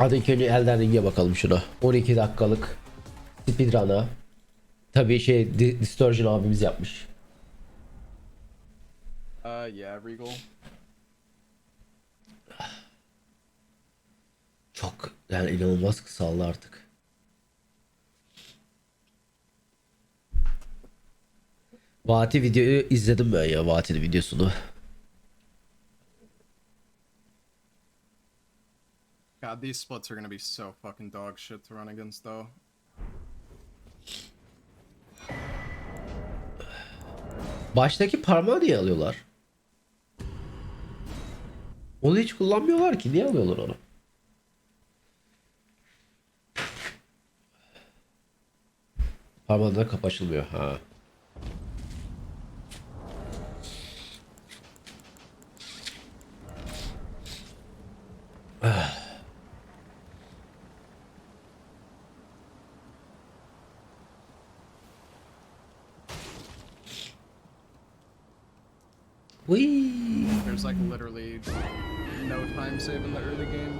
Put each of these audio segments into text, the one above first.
Hadi ilk önce Elden Ring'e bakalım şuna. 12 dakikalık speedrun'a. Tabii şey Di- Distortion abimiz yapmış. Uh, yeah, Regal. Çok yani inanılmaz kısaldı artık. Vati videoyu izledim ben ya Vati'nin videosunu. God, these splits are gonna be so fucking dog shit to run against, though. Baştaki parmağı niye alıyorlar? Onu hiç kullanmıyorlar ki. Niye alıyorlar onu? Parmağında kapı açılmıyor. Ha. Like literally no time save in the early game.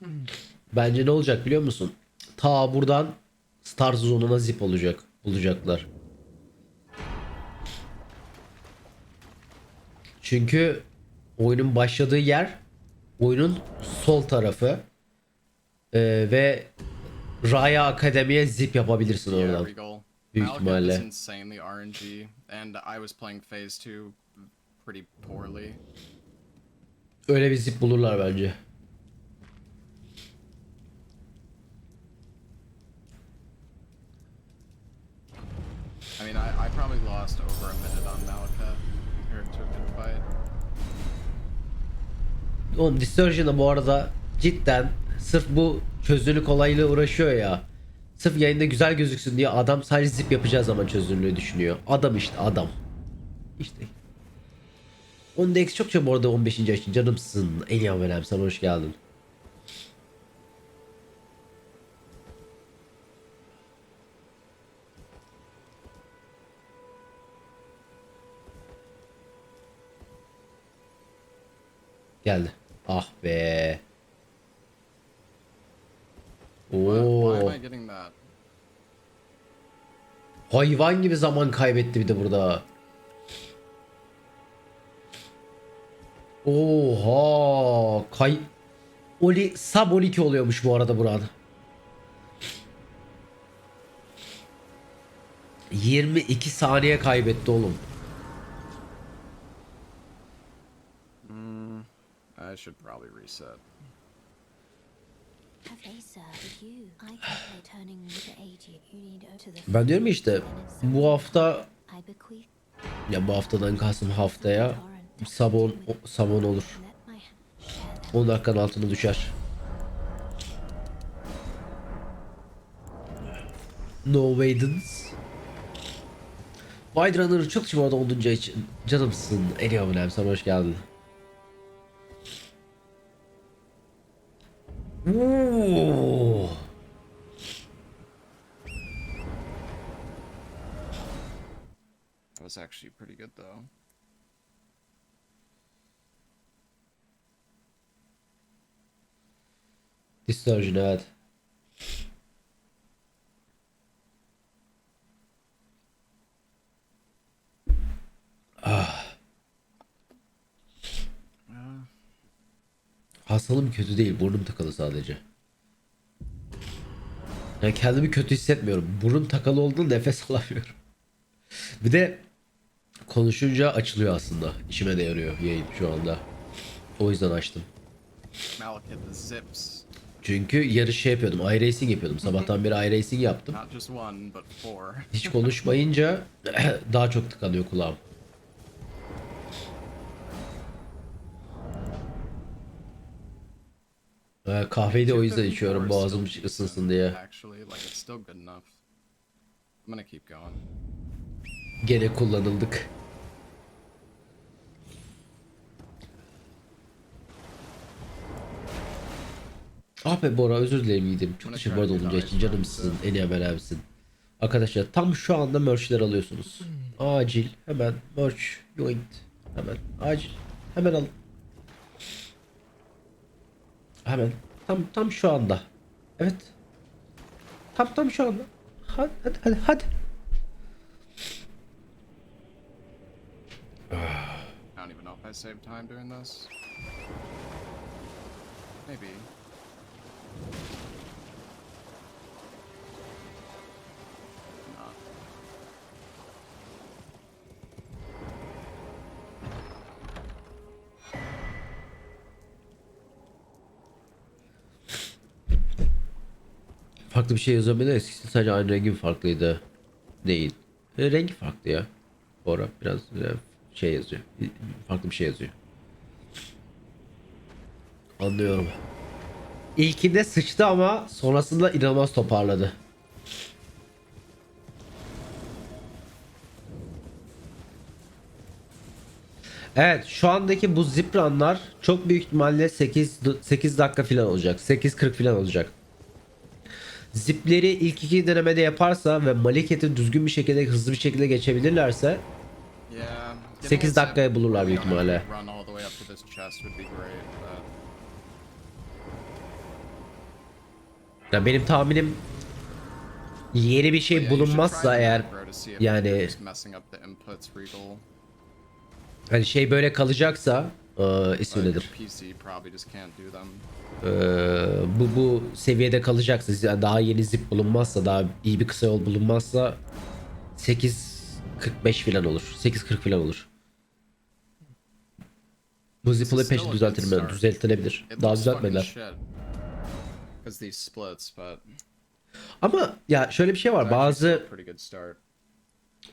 Bence ne olacak biliyor musun? Ta buradan Star Zone'una zip olacak. Bulacaklar. Çünkü oyunun başladığı yer oyunun sol tarafı Ee, ve Raya Akademi'ye zip yapabilirsin oradan. Büyük ihtimalle. insanely RNG, and I was playing Phase 2 pretty poorly. Öyle bir zip bulurlar bence. I mean, I, I probably lost over a minute on Malekith compared to a good fight. Oğlum Distortion'da bu arada cidden sırf bu çözünürlük kolaylığı uğraşıyor ya. Sırf yayında güzel gözüksün diye adam sadece zip yapacağı zaman çözünürlüğü düşünüyor. Adam işte adam. İşte. Onun da eksi çokça bu arada 15. ay için canımsın. İyi haberem sana hoş geldin. Geldi. Ah be. Why, why am Oo. I getting that? Hayvan gibi zaman kaybetti bir de burada. Oha. Kay... Oli sub 12 oluyormuş bu arada buran. 22 saniye kaybetti oğlum. I should probably reset. Ben diyorum işte bu hafta ya bu haftadan Kasım haftaya sabon sabon olur. let my share that 10 dakikanın altına düşer. No Maidens. Wide Runner çok 10. ay için. Canımsın. En iyi abonem sana hoş geldin. Actually pretty good, though. Distortion evet. Uh, Hastalığım kötü değil. Burnum tıkalı sadece. Yani kendimi kötü hissetmiyorum. Burnum takalı olduğunda nefes alamıyorum. Bir de konuşunca açılıyor aslında. İşime de yarıyor yayın şu anda. O yüzden açtım. Çünkü yarış şey yapıyordum. iRacing yapıyordum. Sabahtan beri iRacing yaptım. Hiç konuşmayınca daha çok tıkanıyor kulağım. Ee, kahveyi de o yüzden içiyorum boğazım ısınsın diye. Actually, like Ah be Bora özür dilerim yiğidim. Çok teşekkür ederim olunca için canımsın. varsa. En iyi haber abisin. Arkadaşlar tam şu anda merchler alıyorsunuz. Acil hemen merch joint hemen acil hemen alın. Hemen. Tam tam şu anda. Evet. Tam tam şu anda. Hadi hadi hadi. hadi. I don't even know if I saved time doing this. Maybe. Farklı bir şey da eskisi sadece aynı rengi farklıydı? Değil. E, rengi farklı ya. Bora biraz e, şey yazıyor. Farklı bir şey yazıyor. Anlıyorum. İlkinde sıçtı ama sonrasında inanılmaz toparladı. Evet şu andaki bu zip run'lar çok büyük ihtimalle 8 8 dakika falan olacak. 8.40 falan olacak. Zipleri ilk iki denemede yaparsa ve Maliket'i düzgün bir şekilde hızlı bir şekilde geçebilirlerse Yeah. getting Sekiz a zip dakikaya bulurlar büyük ihtimalle. Ya benim tahminim yeni bir şey bulunmazsa eğer yani- hani şey böyle kalacaksa e, ismi nedir? E, bu bu seviyede kalacaksa yani daha yeni zip bulunmazsa daha iyi bir kısa yol bulunmazsa 8.45 falan olur. 8.40 falan olur. Bu zip olayı peşin. Düzeltilebilir. Daha düzeltmediler. Because these splits, but Ama ya şöyle bir şey var. Bazı a pretty good start.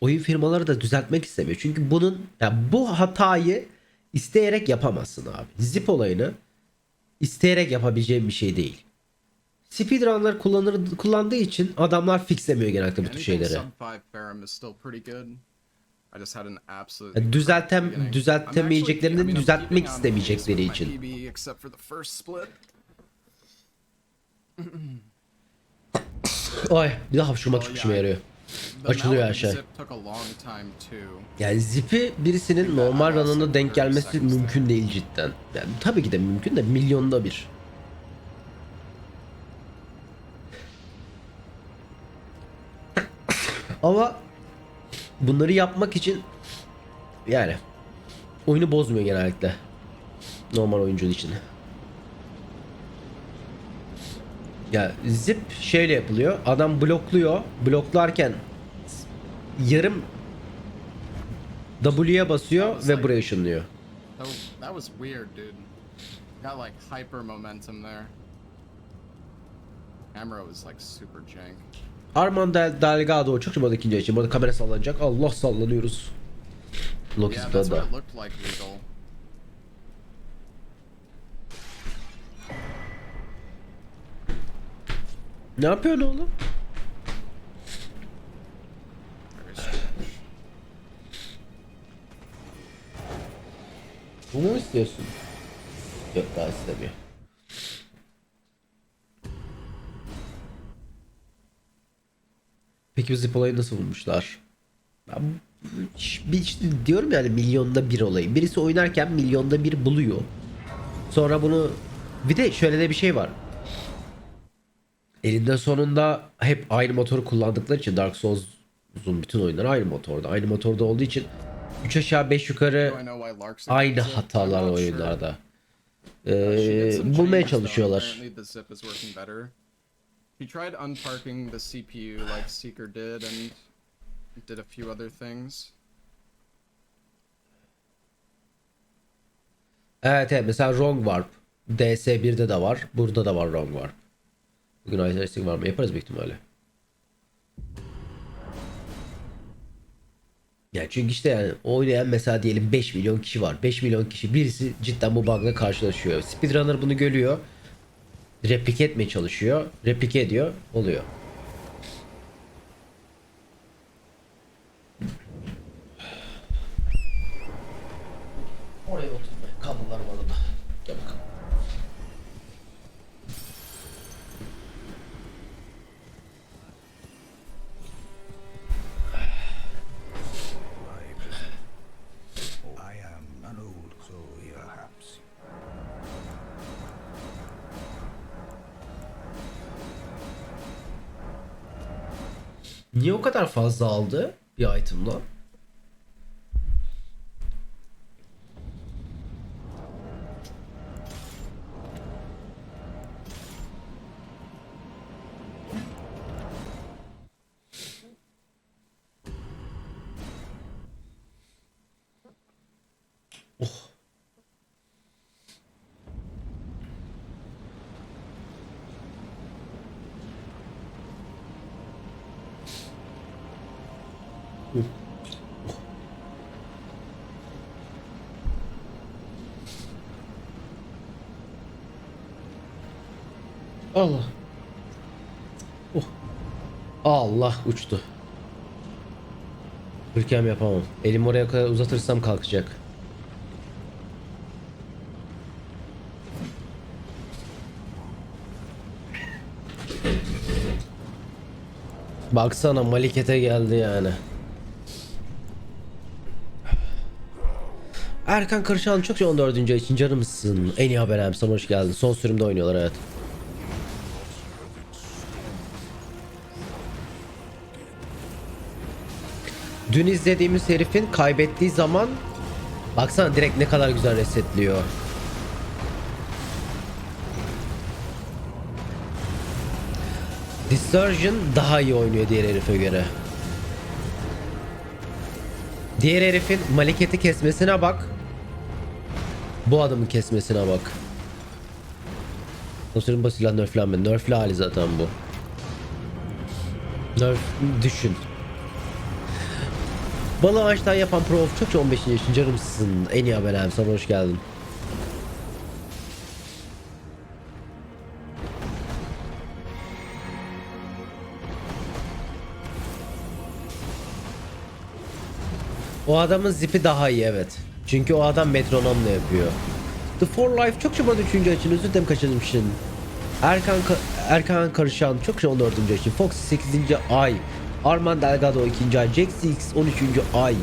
oyun firmaları da düzeltmek istemiyor. Çünkü bunun ya bu hatayı isteyerek yapamazsın abi. Zip olayını isteyerek yapabileceğin bir şey değil. Speedrunner kullanır, kullandığı için adamlar fixlemiyor genellikle bu tür Anything şeyleri. sub 5 Ferrum is still pretty good. I just had an absolute Yani düzeltem düzeltemeyeceklerini düzeltmek istemeyecekleri için. Oy bir daha hapşurmak çok işime yarıyor. Açılıyor her şey. Yani zipi birisinin normal run'ına denk gelmesi mümkün değil cidden. Yani tabii ki de mümkün de milyonda bir. Ama bunları yapmak için yani oyunu bozmuyor genellikle. Normal oyuncu için. Ya zip şöyle yapılıyor. Adam blokluyor. Bloklarken yarım W'ye basıyor ve buraya ışınlıyor. That, was weird, dude. Got like hyper momentum there. Camera was like super jank. Armand Del Delgado çok çabuk ikinci için. Burada kamera sallanacak. Allah sallanıyoruz. Loki Yeah, Ne yapıyorsun oğlum? Bunu mu istiyorsun? Yok daha istemiyor. Peki bu zip olayı nasıl bulmuşlar? Ben bir işte diyorum yani milyonda bir olayı. Birisi oynarken milyonda bir buluyor. Sonra bunu bir de şöyle de bir şey var. Elinde sonunda hep aynı motoru kullandıkları için Dark Souls'un bütün oyunları aynı motorda. Aynı motorda olduğu için 3 aşağı 5 yukarı aynı hatalar oyunlarda. Ee, bulmaya çalışıyorlar. He tried unparking the CPU like Seeker did and did a few other things. Evet evet mesela Wrong Warp. DS1'de de var. Burada da var Wrong Warp. Bugün Ice Racing var mı? Yaparız büyük ihtimalle. Ya çünkü işte yani oynayan mesela diyelim 5 milyon kişi var. 5 milyon kişi birisi cidden bu bug'la karşılaşıyor. Speedrunner bunu görüyor. Replike etmeye çalışıyor. Replike ediyor. Oluyor. Niye o kadar fazla aldı bir itemla? Allah. Oh. Allah uçtu. Hırkem yapamam. Elimi oraya kadar uzatırsam kalkacak. Baksana Malikete geldi yani. Erkan Kırşan çok 14. ay için canım mısın? En iyi haber hem sana hoş geldin. Son sürümde oynuyorlar evet. Dün izlediğimiz herifin kaybettiği zaman baksana direkt ne kadar güzel resetliyor. Distortion daha iyi oynuyor diğer herife göre. Diğer herifin maliketi kesmesine bak. Bu adamın kesmesine bak. Dostlarım bu silah nerflenme. Nerfli hali zaten bu. Nerf düşün. Balığı ağaçtan yapan prof çok 15. yaşın canımsın. En iyi haber abi sana hoş geldin. O adamın zipi daha iyi evet. Çünkü o adam metronomla yapıyor. The For Life çok şubat 3. açın özür dilerim kaçırmışsın. Erkan Ka- Erkan Karışan çok şey 14. açın. Fox 8. ay. Arman Delgado 2. ay. Jax X 13. ay.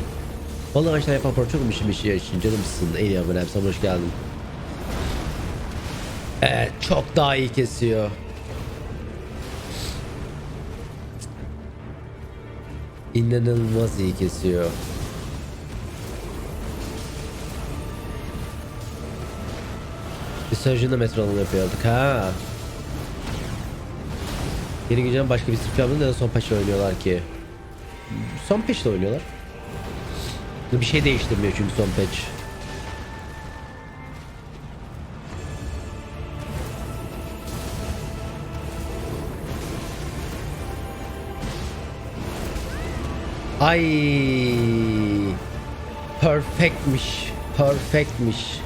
Balığı aşağı yapan pro çok mışım işi için canımsın. En iyi abonem sana hoş geldin. Evet çok daha iyi kesiyor. İnanılmaz iyi kesiyor. Surgeon'da metronom yapıyorduk ha. Yeni güncel başka bir sırf yapmadı neden son patch oynuyorlar ki? Son patch'te oynuyorlar. Bir şey değiştirmiyor çünkü son patch. Ay. Perfectmiş. Perfectmiş.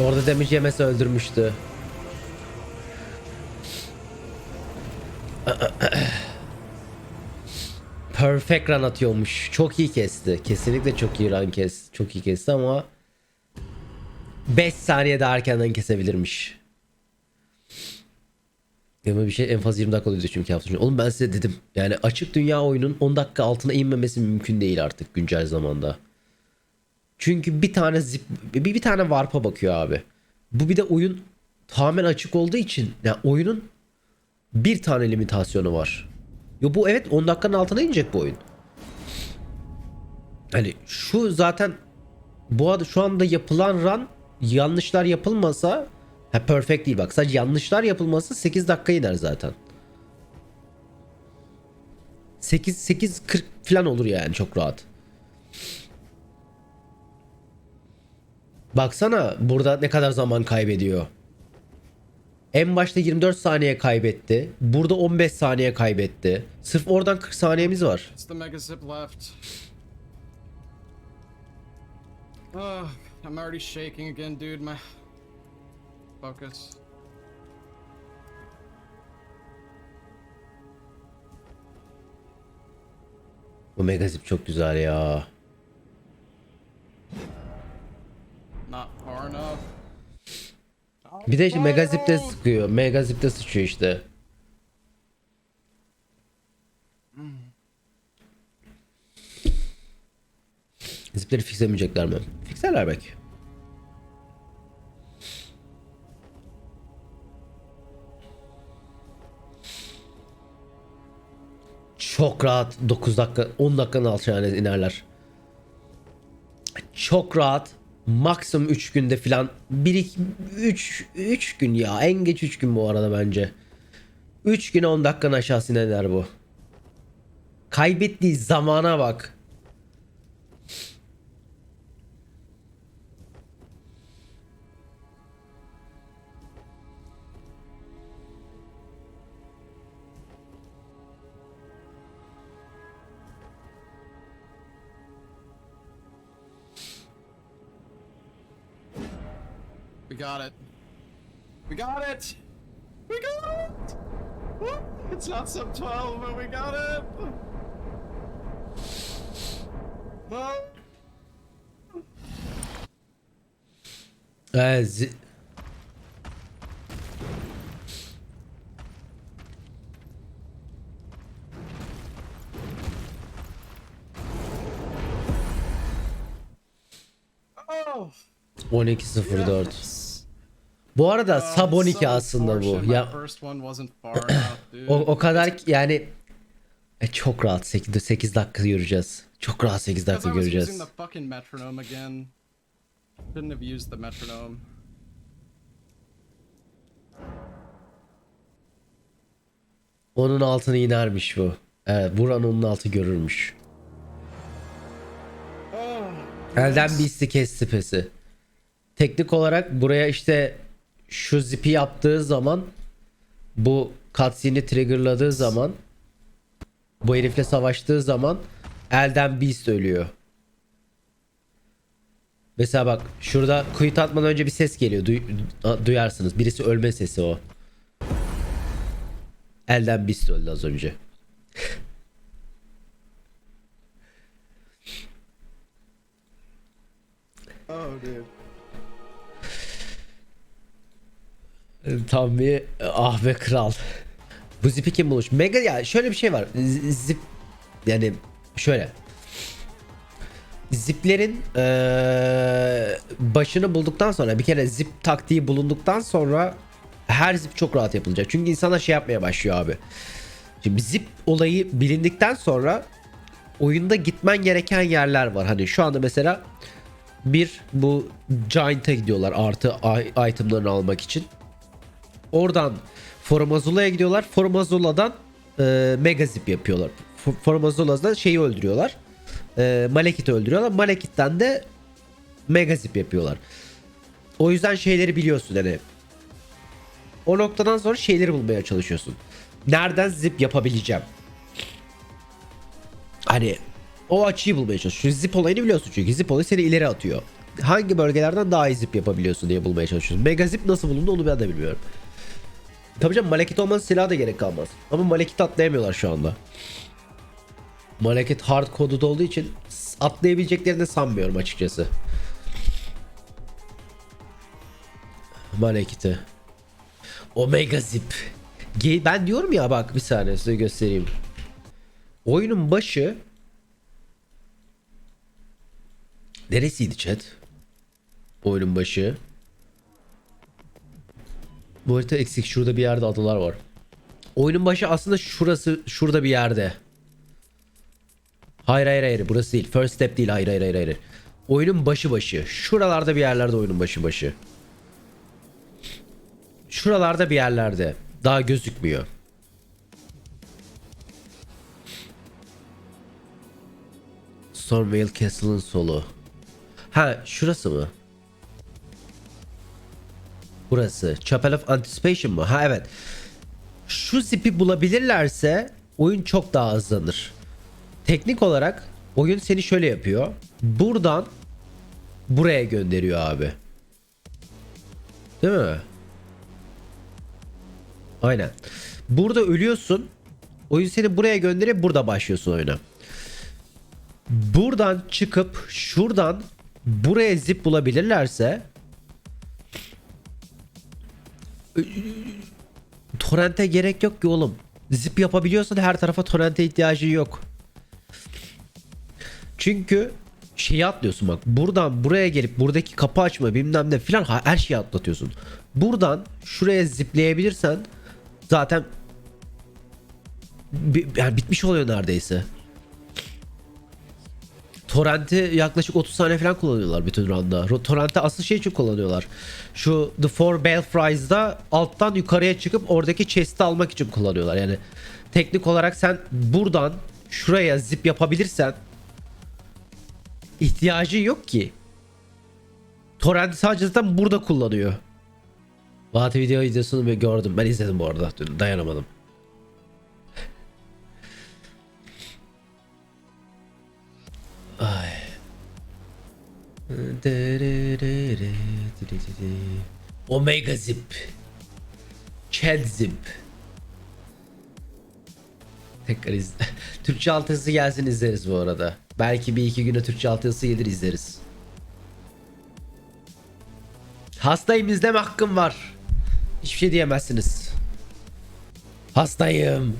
Orada damage yemesi öldürmüştü. Perfect run atıyormuş. Çok iyi kesti. Kesinlikle çok iyi run kes. Çok iyi kesti ama 5 saniye daha erkenden kesebilirmiş. Ama bir şey en fazla 20 dakika oluyor çünkü hafta. Oğlum ben size dedim. Yani açık dünya oyunun 10 dakika altına inmemesi mümkün değil artık güncel zamanda. Çünkü bir tane zip, bir, bir tane warp'a bakıyor abi. Bu bir de oyun tamamen açık olduğu için yani oyunun bir tane limitasyonu var. Yo bu evet 10 dakikanın altına inecek bu oyun. Hani şu zaten bu adı şu anda yapılan run yanlışlar yapılmasa ha perfect değil bak sadece yanlışlar yapılması 8 dakika iner zaten. 8 8 40 falan olur yani çok rahat. Baksana burada ne kadar zaman kaybediyor. En başta 24 saniye kaybetti. Burada 15 saniye kaybetti. Sırf oradan 40 saniyemiz var. It's the mega zip left. Oh, I'm already shaking again, dude. My focus. Bu megazip çok güzel ya. Bir de işte Megazip'te sıkıyor. Megazip'te sıçıyor işte. Zipleri fixlemeyecekler mi? Fixlerler belki. Çok rahat 9 dakika 10 dakikanın altına inerler. Çok rahat maksimum 3 günde filan 1 3 3 gün ya en geç 3 gün bu arada bence. 3 güne 10 dakikanın aşağısına iner bu. Kaybettiği zamana bak. Got it. We got it! We got it! It's not sub 12, but we got it! Ee, zi- Oh! 12.04. Yes. Bu arada 12 so aslında bu. Ya o, o kadar yani e, çok rahat 8, 8 dakika göreceğiz. Çok rahat 8 Because dakika göreceğiz. Onun altını inermiş bu. Evet, vuran onun altı görürmüş. Oh, Elden bir isti kesti pesi. Teknik olarak buraya işte şu zipi yaptığı zaman bu cutscene'i triggerladığı zaman bu herifle savaştığı zaman elden beast ölüyor. Mesela bak şurada quit atmadan önce bir ses geliyor. Duy- duyarsınız. Birisi ölme sesi o. Elden beast öldü az önce. oh, dude. Tam bir ah be kral. Bu zipi kim bulmuş? Mega ya şöyle bir şey var. Zip yani şöyle. Ziplerin eee, başını bulduktan sonra bir kere zip taktiği bulunduktan sonra her zip çok rahat yapılacak. Çünkü insanlar şey yapmaya başlıyor abi. Şimdi zip olayı bilindikten sonra oyunda gitmen gereken yerler var. Hani şu anda mesela bir bu Giant'a gidiyorlar artı itemlarını almak için. Oradan Formazola'ya gidiyorlar. Formazola'dan e, Mega Zip yapıyorlar. Formazola'dan şeyi öldürüyorlar. E, Malekith'i öldürüyorlar. Malekith'ten de Mega Zip yapıyorlar. O yüzden şeyleri biliyorsun hani. O noktadan sonra şeyleri bulmaya çalışıyorsun. Nereden zip yapabileceğim? Hani o açıyı bulmaya çalışıyorsun. Zip olayını biliyorsun çünkü zip olayı seni ileri atıyor. Hangi bölgelerden daha iyi zip yapabiliyorsun diye bulmaya çalışıyorsun. Mega zip nasıl bulundu onu ben de bilmiyorum. Tabii canım Malekith olmanın silah da gerek kalmaz. Ama Malekith atlayamıyorlar şu anda. Malekith hard coded olduğu için atlayabileceklerini sanmıyorum açıkçası. Malekith'i. Omega Zip. Ben diyorum ya bak bir saniye size göstereyim. Oyunun başı Neresiydi chat? Oyunun başı. Bu harita eksik. Şurada bir yerde adalar var. Oyunun başı aslında şurası şurada bir yerde. Hayır hayır hayır burası değil. First step değil. Hayır hayır hayır hayır. Oyunun başı başı. Şuralarda bir yerlerde oyunun başı başı. Şuralarda bir yerlerde. Daha gözükmüyor. Stormvale Castle'ın solu. Ha şurası mı? Burası. Chapel of Anticipation mı? Ha evet. Şu zipi bulabilirlerse oyun çok daha hızlanır. Teknik olarak oyun seni şöyle yapıyor. Buradan buraya gönderiyor abi. Değil mi? Aynen. Burada ölüyorsun. Oyun seni buraya gönderiyor. Burada başlıyorsun oyuna. Buradan çıkıp şuradan buraya zip bulabilirlerse torrente gerek yok ki oğlum. Zip yapabiliyorsan her tarafa torrente ihtiyacı yok. Çünkü şeyi atlıyorsun bak. Buradan buraya gelip buradaki kapı açma bilmem ne filan her şeyi atlatıyorsun. Buradan şuraya zipleyebilirsen zaten yani bitmiş oluyor neredeyse. Torrent'i yaklaşık 30 saniye falan kullanıyorlar bütün. Ro- Torrent'i asıl şey için kullanıyorlar. Şu The Four Belfries'da alttan yukarıya çıkıp oradaki chest'i almak için kullanıyorlar. Yani teknik olarak sen buradan şuraya zip yapabilirsen ihtiyacı yok ki. Torrent sadece zaten burada kullanıyor. Fatih video videosunu gördüm. Ben izledim bu arada. Dayanamadım. Omega Zip. Chad Zip. Tekrar izle. Türkçe altyazısı gelsin izleriz bu arada. Belki bir iki güne Türkçe altyazısı gelir izleriz. Hastayım izleme hakkım var. Hiçbir şey diyemezsiniz. Hastayım.